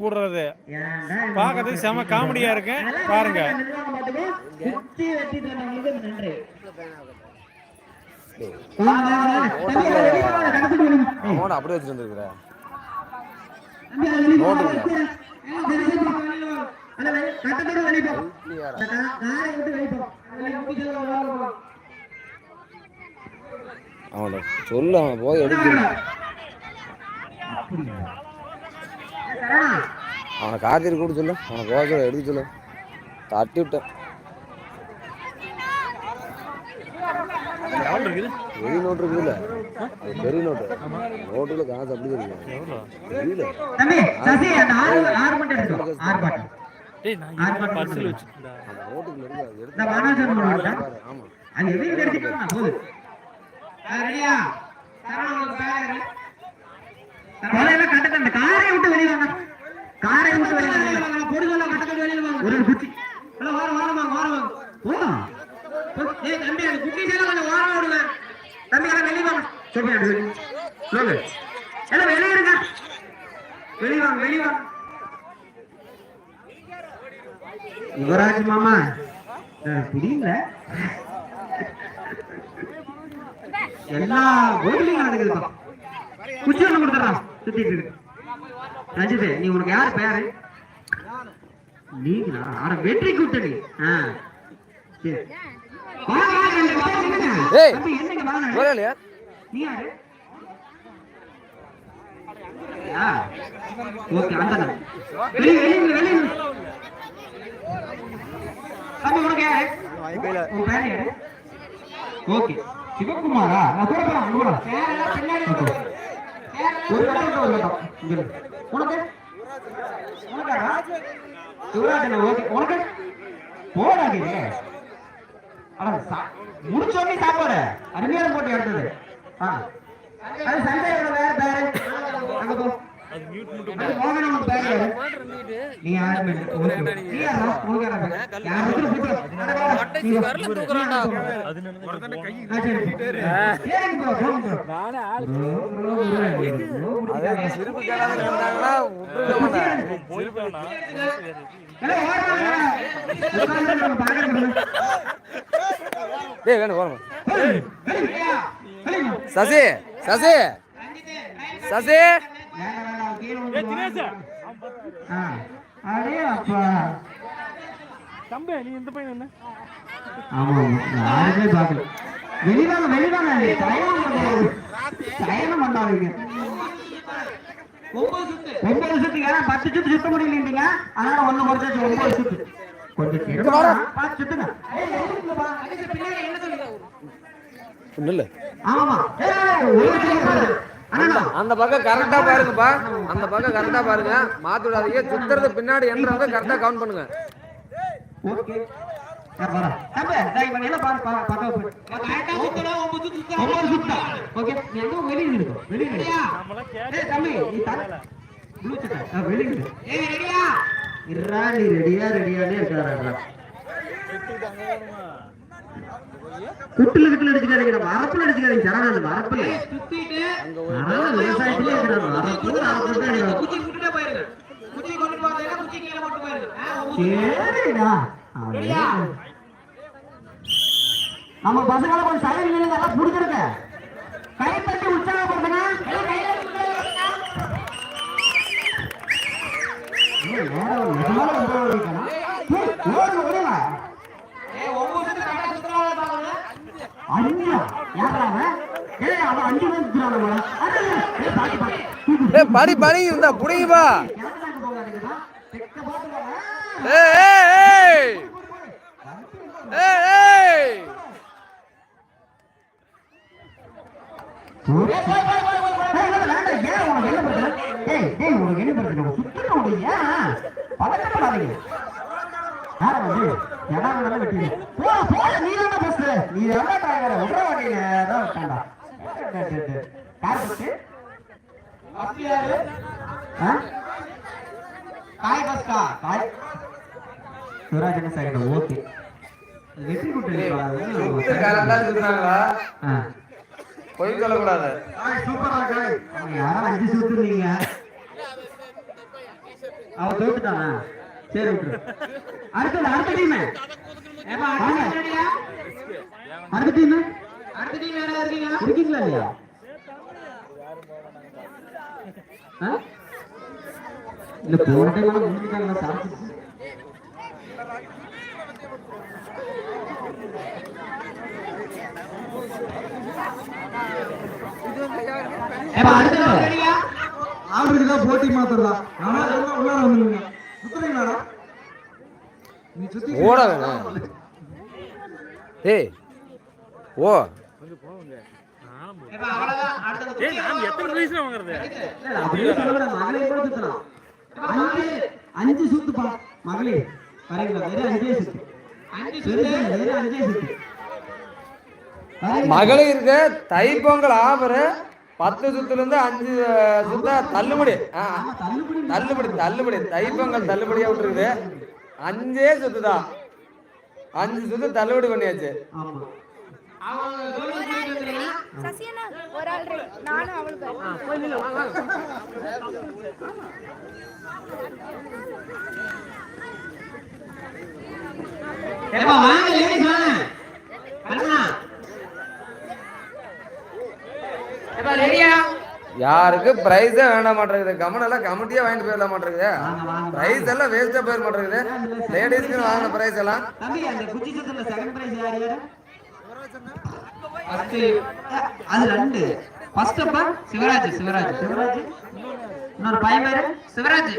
போடுறது பார்க்கறதுக்கு செம காமெடியா இருக்கு. பாருங்க. அப்படியே வாங்க. அவன் சொல்லு அவன் போய் எடுக்கணும். சரவணா, அவனை காத்திரி கூட சொல்லு. அவனை போக சொல்ல எடுக்க சொல்லு. தட்டி விட்டேன். பெரிய நோட்டு இருக்குதுல்ல அது பெரிய நோட்டு. நோட்டுல காசு அப்படி இருக்கு தெரியல. தம்பி, சசி, அந்த அந்த காரை விட்டு வெளியே வாங்க. காரை விட்டு வெளியே வாங்க. பொருளெல்லாம் கட்டட்டும் வெளியே வாங்க ஒரு குச்சி. எல்லாம் வாரம் வாரம் வாங்க வாரம் வாங்க. போலாம் ஏய் தம்பி அந்த குட்டி சேல கொஞ்சம் வாரம் விடுங்க. தம்பி எல்லாம் வெளியே வாங்க. சரி அது சொல்லு எல்லாம் வெளியே இருங்க. வெளியே வாங்க வெளியே வாங்க. யுவராஜ் மாமா. புரியல. எல்லா கோயிலையும் நடக்குதுப்பா குச்சி ஒண்ணு கொடுத்துறான் சுத்திட்டு இருக்கு ரஞ்சித் நீ உனக்கு யாரு பேரு நீங்களா ஆட வெற்றி கூட்டணி. நீ யாரு? ஓகே அந்த வெளிய வெளிய வெளிய. தம்பி உனக்கு யாரு? உன் பேர் யாரு? ஓகே. சிவகுமாரா? நான் கூட போலாம் கூட ஓகே. ஒரு கட்டம் ஒரு கட்டம் இங்க இரு. உனக்கு? உனக்காடா? ஓகே. உனக்கு? போடாதீங்க அட சா- சாப்பாடு. அருமையான போட்டி எடுத்தது. ஆ. அது சந்தையோட வேற பேரு? அங்க போ. அது மியூட் பேர் நீ யாரு. நீ யாரா? யாரா. ஏன் சிரிப்பு கேளாத போயிட்டானா? ஏய். உட்கார்ந்து. டேய் வேணும் போறோம். சசி சசி. சசி. அடே அப்பா. தம்பி நீ இந்த பையன் என்ன? ஆமா யாருமே பார்க்கல. வெளிவாங்க வெளிவாங்க. தயணம் பண்ணாதீங்க. ஒன்பது சுத்து. ஏன்னா பத்து சுத்து சுத்த முடியலீங்க அதனால ஒண்ணு முடிச்சாச்சு ஒன்பது சுத்து. கொஞ்சம் சுத்துங்க. இல்ல. ஆமா. ஒரு அந்த பக்கம் கரெக்டா பாருங்கப்பா. அந்த பக்கம் கரெக்டா பாருங்க. மாத்தி விடாதீங்க. சுத்துறது பின்னாடி என்றதை கரெக்டா கவுண்ட் பண்ணுங்க. ரெடியா? ரெடியானே இருக்காரா குட்டுல கிட்டுல அடிச்சுக்காதீங்க நம்ம அரப்புல அடிச்சுக்காதீங்க சரணா அந்த அரப்புல அதான் விவசாயத்திலே இருக்கிறாங்க அரப்புல அரப்புல சரிடா. அவ்வளவுதான். நம்ம பசங்களை கொஞ்சம் சைடு நின்று நல்லா புடிச்சிருக்க கை தட்டி உற்சாகப்படுத்துங்க. ஏய், அஞ்சா? யார்றா அவன்? ஏய், அவன் அஞ்சு பேர் சுத்துறான் நம்மள. அடே, ஏய், பாத்து, பாத்து. தூக்கு. ஏய் படி படி இருந்தா. ஏய் ஏய் ஏய் ஏய். யார் வெட்டிடு. போ, நீ நீ எவ்வளோ driver? விட்ற மாட்டீங்க. டே, டே. யார்? ஆ? காய் ஆ? காய். ஓகே வெற்றி பொய் சொல்லக்கூடாது யாரும் அஞ்சு சுத்துறீங்க தோத்துட்டானா சரி விட்டுரு அடுத்தது அடுத்த டீம் அடுத்த டீம் அடுத்த டீம் யாரா இருக்கீங்களா? இல்லையா? இல்ல போன டைம் போட்டி மாத்திரதா ஆனா உள்ளார வந்துருங்க சுத்துறீங்களாடா? நீ சுத்தி ஓட ஏய் ஓ. மகளிர். அஞ்சு மகளிர் சுத்து. வரீங்களா? மகளிருக்கு தைப்பொங்கல் ஆஃபர் பத்து சுத்துல இருந்து அஞ்சு சுத்த தள்ளுபடி. தள்ளுபடி. தள்ளுபடி தள்ளுபடி. தைப்பொங்கல் தள்ளுபடியா விட்டுருக்குது. அஞ்சே சுத்து தான் அஞ்சு சுத்து தள்ளுபடி பண்ணியாச்சு. ஆமா. சசியனா ஒரு ஆள் நானும் அவளுக்கு ஏப்பா வாங்க லேடிஸ் வாங்க ஏப்பா ரெடியா யாருக்கு பிரைஸே வேண்டாம் மாட்டேங்குது கமன் எல்லாம் கமிட்டியே வாங்கிட்டு போயிட மாட்டேங்குது பிரைஸ் எல்லாம். வேஸ்டா போயிட மாட்டேங்குது லேடிஸ்க்கு வாங்கின பிரைஸ் எல்லாம் அது ரெண்டு. ஃபர்ஸ்ட் அப்பா சிவராஜ் சிவராஜ். சிவராஜ். இன்னொரு பையன் பேரு சிவராஜ்.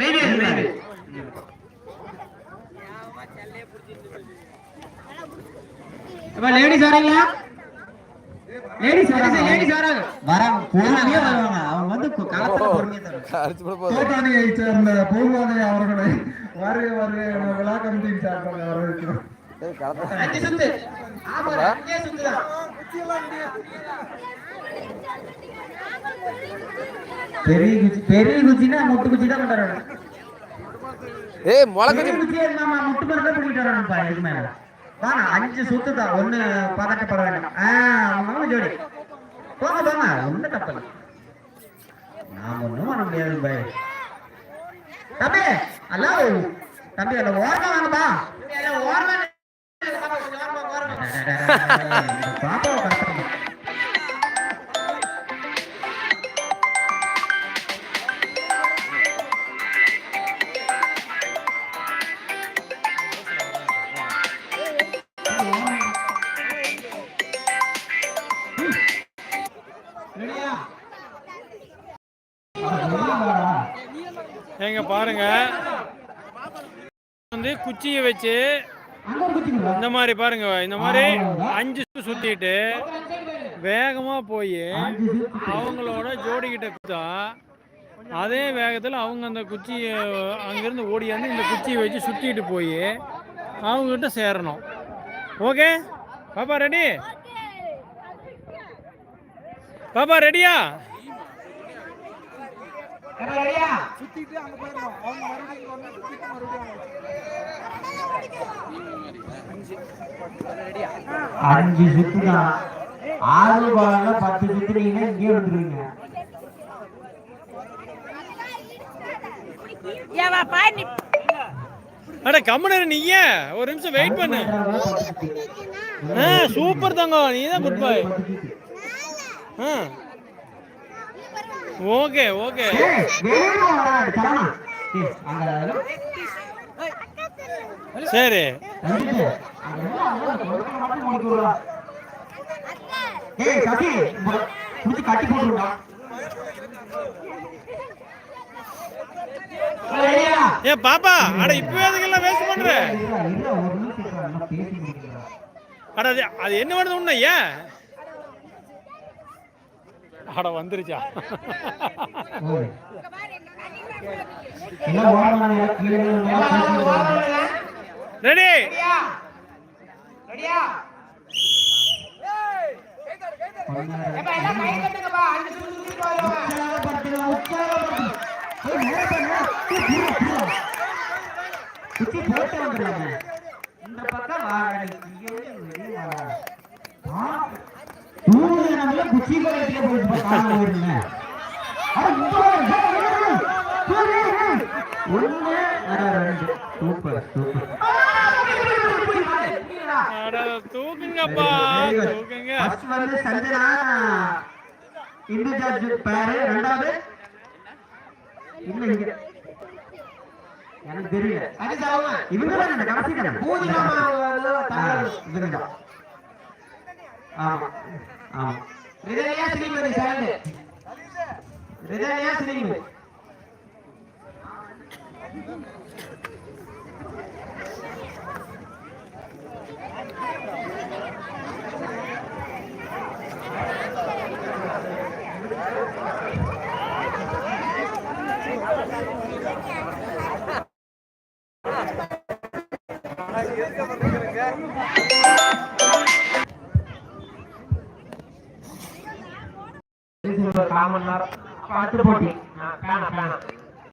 மெய்வேல் மெய்வேல். இப்ப லேடிஸ் வரீங்களா லேடிஸ் வராங்க லேடிஸ் வராங்க வராங்க பொறுமையா வருவாங்க. அவங்க வந்து களத்துல பொறுமையா தருவாங்க. தோட்டாணியை சேர்ந்த வருக வருக விழா கமிட்டியின் சார்பாக வரவேற்கிறோம். பெரிய குச்சி பெரிய குச்சினா முட்டு குச்சி தான் ஏய் குச்சியே நம்ம முட்டு மரம் தான் பிடிக்கிட்டு மேல. வாங்க அஞ்சு சுத்து தான். ஒண்ணு பதட்டப்பட வேண்டாம். ஆ அவங்க ஜோடி. போங்க போங்க. ஒண்ணு தப்பு இல்லை. நாம ஒண்ணும் முடியாது பாய். தம்பி அல்ல ஓரமா வாங்கப்பா. அல்ல ஓரமா பாப்பாவை ஏங்க பாருங்க. வந்து குச்சியை வச்சு இந்த மாதிரி பாருங்க இந்த மாதிரி அஞ்சு சுத்து சுத்திட்டு வேகமா போய். அவங்களோட ஜோடிக்கிட்ட குத்தா அதே வேகத்தில் அவங்க அந்த குச்சியை அங்கேருந்து ஓடியாந்து இந்த குச்சியை வச்சு சுற்றிட்டு போய் அவங்ககிட்ட சேரணும். ஓகே? பாப்பா ரெடி பாப்பா ரெடியா ஏப்பா, ரெடியா? அஞ்சு சுத்து தான் ஆறு பால்ல பத்து சுத்துறீங்கன்னா இங்கே வந்துருவீங்க நீ ஒரு நிமிஷம் வெயிட் பண்ணு. ஆ சூப்பர் தங்கம். நீ தான் குட் பாய் ஆ. Okay okay. சரி. ஏ ஏன் பாப்பா அட இப்பவே அதுக்கெல்லாம் வேஸ்ட் பண்ற. அட அது அது என்ன பண்ணுது உன்ன ஏன்? அட வந்துருச்சா? ரெடி! குச்சி போட்டு வந்துடலாமே இந்த பக்கம் வாடகை இங்க வந்து வெளிய வாடா. ஆ, தூங்குற நம்மள குச்சி கூட எடுத்துட்டு போயிட்டு பா, காணாம போயிடுங்க. அட, இங்க வாங்க, இங்க வாங்க, இங்க வாங்க. ஒண்ணு அட, ரெண்டு. Super super. அட, தூக்குங்கப்பா Very good. தூக்குங்க. First வந்து சஞ்சனா இந்துஜா பேரு ரெண்டாவது. இல்ல எனக்கு தெரியல. இவங்க தான் இந்த கடைசி தானே இவங்க தான். ஆமா ஆமா. ரிதனியா ஸ்ரீமதி சாயந்து ரிதனியா ஸ்ரீமதி മൂന്നാർ കാട്ടുപൊട്ടി.